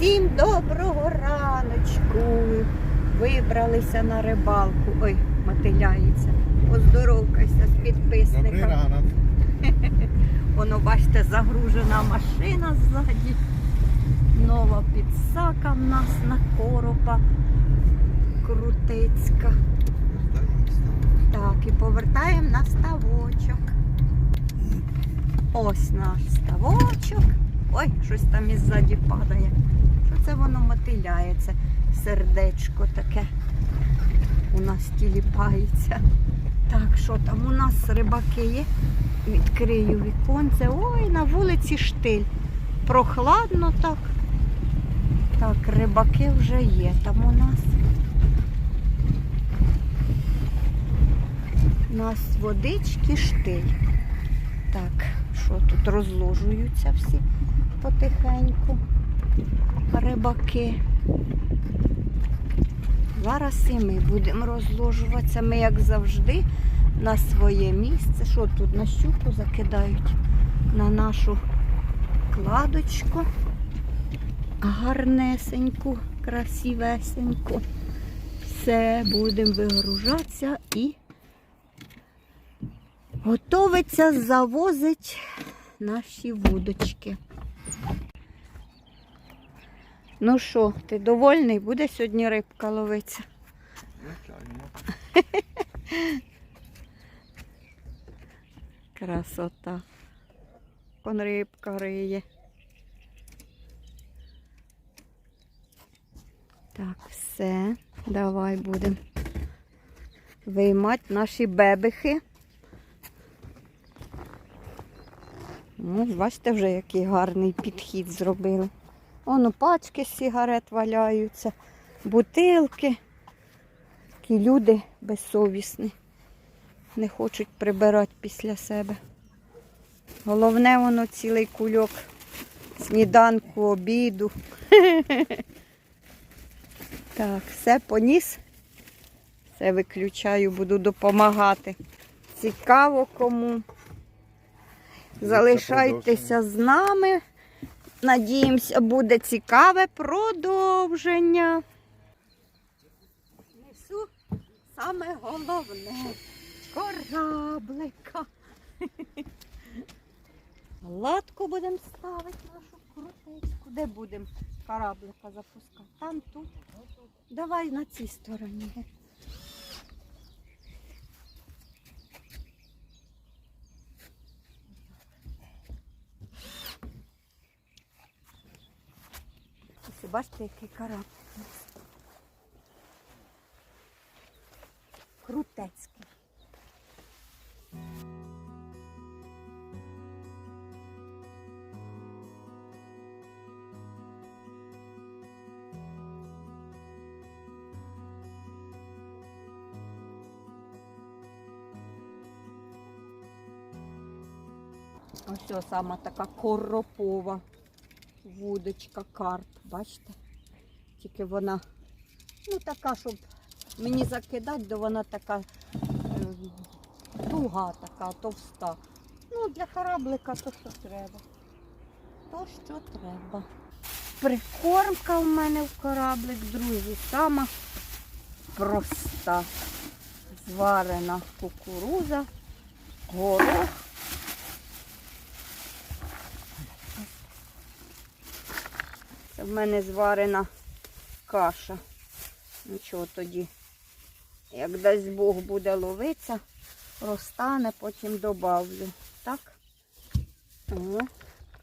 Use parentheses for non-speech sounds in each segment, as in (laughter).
Всім доброго раночку. Вибралися на рибалку. Ой, мотиляється. Поздоровкайся з Добрий ранок. (laughs) Воно, бачите, загружена машина ззаді. Нова підсака в нас на коропа. Крутицька. Так, і повертаємо на ставочок. Ось наш ставочок. Ой, щось там іззаді падає. Що це воно мотиляється? Сердечко таке у нас тіліпається. Так, що там у нас рибаки є? Відкрию віконце. Ой, на вулиці штиль. Прохладно так. Так, рибаки вже є там у нас. У нас водички штиль. Так, що тут розложуються всі потихеньку. Рибаки. Зараз і ми будемо розложуватися. Ми, як завжди, на своє місце. Що тут на щуку закидають? На нашу кладочку. Гарнесеньку, красивесеньку. Все, будемо вигружатися і готовиться завозить наші вудочки. Ну що, ти довольний? Буде сьогодні рибка ловитися? Звичайно. (laughs) Красота. Кон рибка риє. Так, все. Давай будемо виймати наші бебихи. Ну, бачите вже, який гарний підхід зробили. Воно пачки з сигарет валяються, бутилки. Такі люди безсовісні не хочуть прибирати після себе. Головне воно цілий кульок сніданку, обіду. (laughs) Так, все поніс. Все виключаю, буду допомагати. Цікаво кому. Залишайтеся з нами. Надіємося, буде цікаве продовження. Несу саме головне кораблика. Латку будемо ставити нашу крутечку. Де будемо кораблика запускати? Там, тут. Давай на цій стороні. Ось бачите, який нас. Крутецький. Ось сама така коропова вудочка, карп, бачите? Тільки вона, ну така, щоб мені закидати, то вона така е, туга така, товста. Ну, для кораблика то що треба. То що треба. Прикормка в мене в кораблик, друзі, сама проста. Зварена кукуруза, горох. В мене зварена каша. Нічого тоді, як дасть Бог буде ловитися, розтане, потім добавлю. Так? О,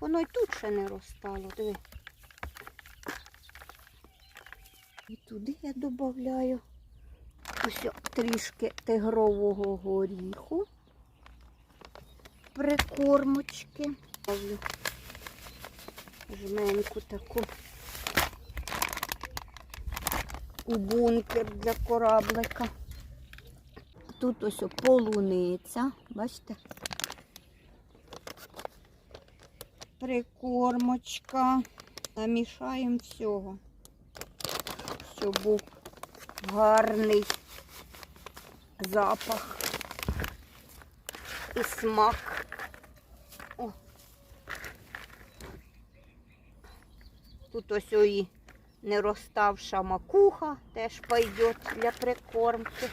воно й тут ще не розтало, диви. І туди я додаю ось трішки тигрового горіху, прикормочки. Жменьку таку у бункер для кораблика. Тут ось полуниця, бачите? Прикормочка. Намішаємо всього, щоб був гарний запах і смак. О. Тут ось і не розставша макуха теж пойде для прикормки.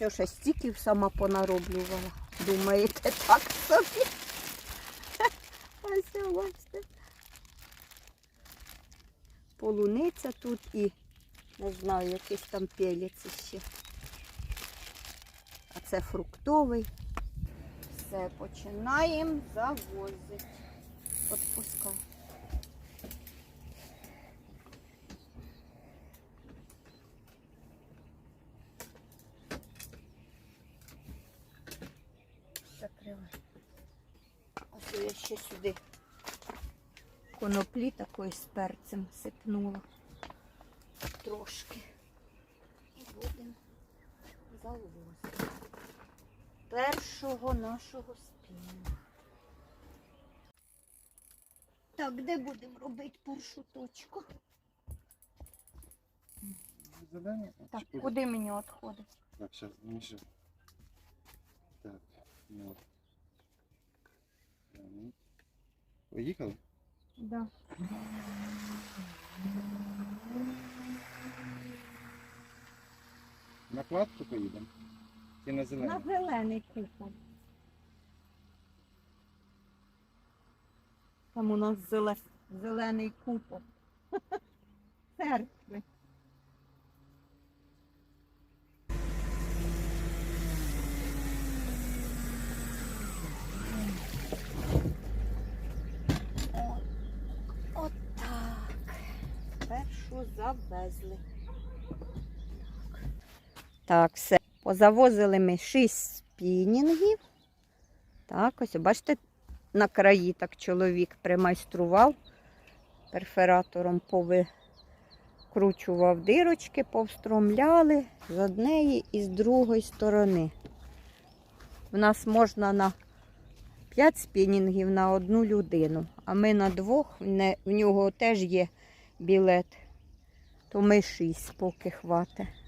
Я ще стіків сама понароблювала. Думаєте, так собі? (laughs) Ось бачите. Полуниця тут і не знаю, якийсь там пелець ще. А це фруктовий. Все, починаємо завозити. Отпускай. Закривай. Ось я ще сюди коноплі такої з перцем сипнула. Трошки. І будемо завозити. Першого нашого спільного. Так, де будемо робити першу точку? Зелене? Так, Чи куди? куди мені відходить? Так, зараз, Міша. Так, ну. Так. Поїхали? Да. На кладку поїдемо? Чи на зелене? На зелений купол. Там у нас зеле... зелений купол. (laughs) Церкви. О, Отак. Першу завезли. Так, все. Позавозили ми 6 спінінгів. Так, ось, бачите, на краї так чоловік примайстрував, перфератором повикручував дирочки, повстромляли з однієї і з другої сторони. В нас можна на 5 спінінгів на одну людину, а ми на двох, в нього теж є білет, то ми 6 поки хватить.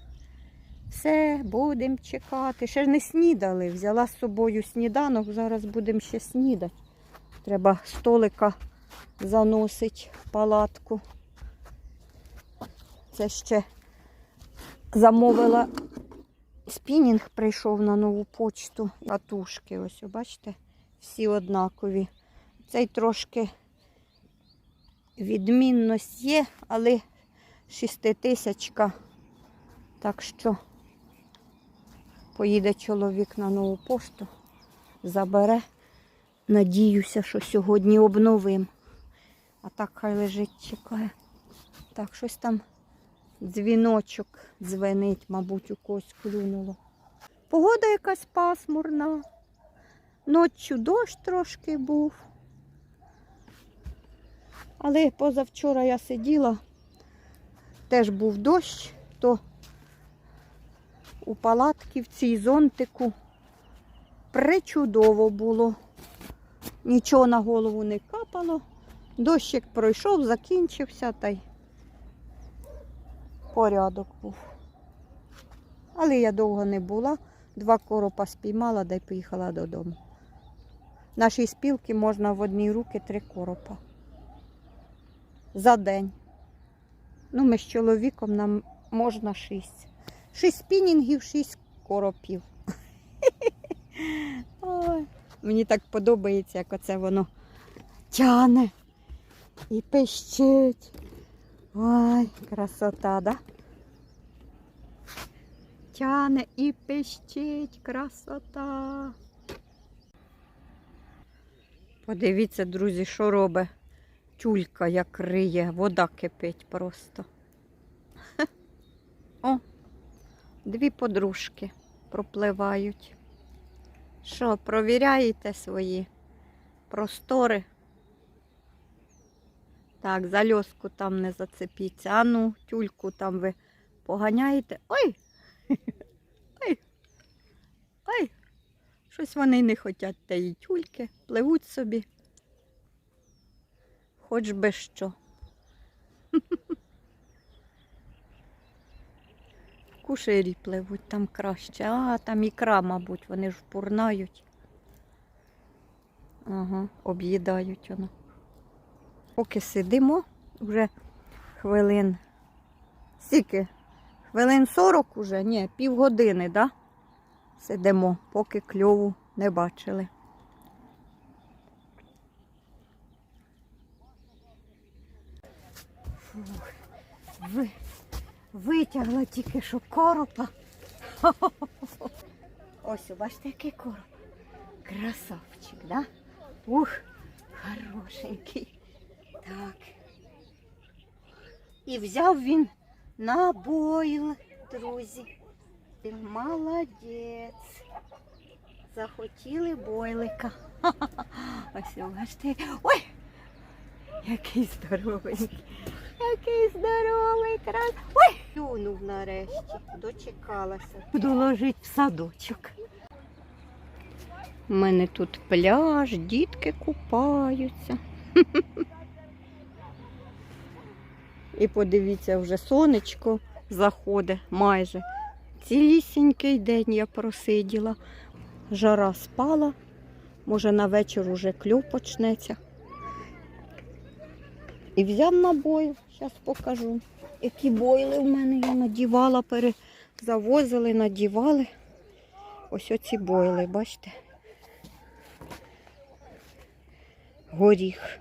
Все, будемо чекати. Ще ж не снідали. Взяла з собою сніданок, зараз будемо ще снідати. Треба столика заносити в палатку. Це ще замовила спінінг, прийшов на нову почту. Катушки, ось, бачите, всі однакові. Цей трошки відмінність є, але шеститисячка. Так що поїде чоловік на нову пошту, забере. Надіюся, що сьогодні обновим. А так хай лежить, чекає. Так, щось там дзвіночок дзвенить, мабуть, у когось клюнуло. Погода якась пасмурна. Ноччю дощ трошки був. Але позавчора я сиділа, теж був дощ, то у палатки в цій зонтику причудово було. Нічого на голову не капало. Дощик пройшов, закінчився та й порядок був. Але я довго не була, два коропа спіймала да й поїхала додому. Нашій спілці можна в одній руки три коропа. За день. Ну, ми з чоловіком нам можна шість. Шість спінінгів, шість коропів. (laughs) Ой, мені так подобається, як оце воно тяне і пищить. Ой, красота, да? Тяне і пищить, красота. Подивіться, друзі, що робить тюлька, як риє, вода кипить просто. (laughs) О, дві подружки пропливають. Що, провіряєте свої простори? Так, за льоску там не зацепіться. А ну, тюльку там ви поганяєте. Ой! (laughs) Ой! Ой! Щось вони не хочуть тієї тюльки, пливуть собі. Хоч би що. Куширі пливуть там краще. А, там ікра, мабуть, вони ж впурнають. Ага, об'їдають воно. Поки сидимо, вже хвилин. Скільки? Хвилин 40 уже? Ні, півгодини, да? Сидимо, поки кльову не бачили. Фух, витягла тільки що коропа. (laughs) Ось, бачите, який короб. Красавчик, да? Ух, хорошенький. Так. І взяв він на бойл, друзі. Молодець. Захотіли бойлика. (laughs) Ось бачите. Ой! Який здоровенький. Який здоровий крас. Ой! Юнув нарешті. Дочекалася. Буду ложити в садочок. У мене тут пляж, дітки купаються. І подивіться, вже сонечко заходить майже. Цілісінький день я просиділа. Жара спала. Може на вечір уже кльов почнеться. І взяв набої, зараз покажу. Які бойли в мене я надівала, перезавозили, надівали. Ось оці бойли, бачите? Горіх.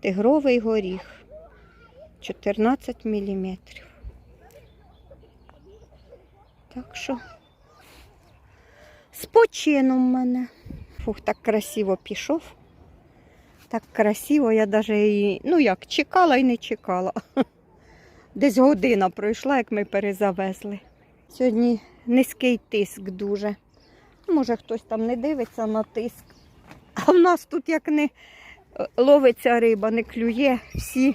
Тигровий горіх. 14 мм. Так що з почином мене. Фух, так красиво пішов. Так красиво, я навіть і, ну як, чекала і не чекала. (laughs) Десь година пройшла, як ми перезавезли. Сьогодні низький тиск дуже. Може хтось там не дивиться на тиск. А в нас тут як не е, ловиться риба, не клює, всі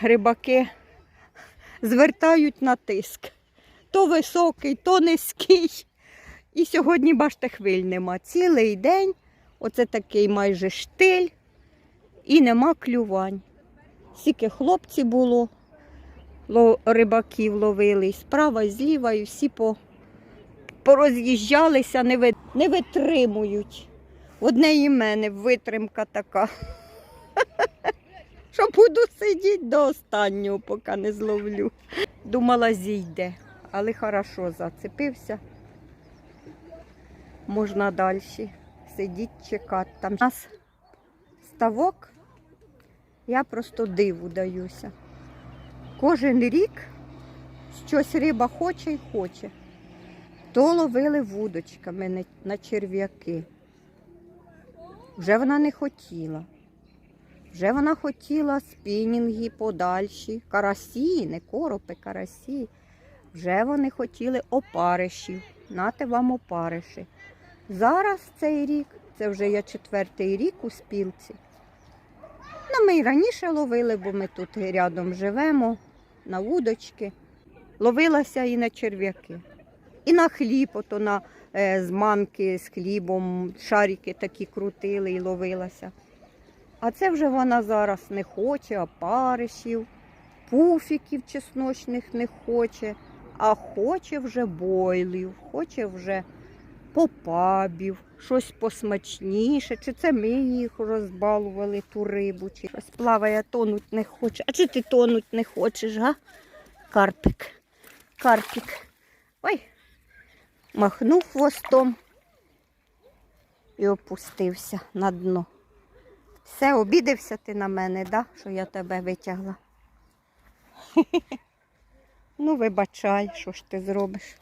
рибаки звертають на тиск. То високий, то низький. І сьогодні, бачите, хвиль нема. Цілий день, оце такий майже штиль, і нема клювань. Скільки хлопці було, рибаків ловили, справа, зліва, і всі по, пороз'їжджалися, не, ви, не витримують. Одне і мене витримка така. (laughs) Що буду сидіти до останнього, поки не зловлю. Думала, зійде, але хорошо зацепився. Можна далі сидіти, чекати. Там у нас ставок, я просто диву даюся. Кожен рік щось риба хоче і хоче. То ловили вудочками на- черв'яки. Вже вона не хотіла. Вже вона хотіла спінінги подальші, карасі, не коропи, карасі. Вже вони хотіли опаришів. Нате вам опариші. Зараз цей рік, це вже я четвертий рік у спілці. Ну, ми і раніше ловили, бо ми тут рядом живемо, на вудочки. Ловилася і на черв'яки. І на хліб, ото на е, з з хлібом, шарики такі крутили і ловилася. А це вже вона зараз не хоче опаришів, пуфіків чесночних не хоче, а хоче вже бойлів, хоче вже попабів, щось посмачніше. Чи це ми їх розбалували, ту рибу, чи щось плаває, тонуть не хоче. А чи ти тонуть не хочеш, га? Карпик. Карпик. Ой, махнув хвостом і опустився на дно. Все, обідався ти на мене, да? що я тебе витягла. (laughs) ну, вибачай, що ж ти зробиш.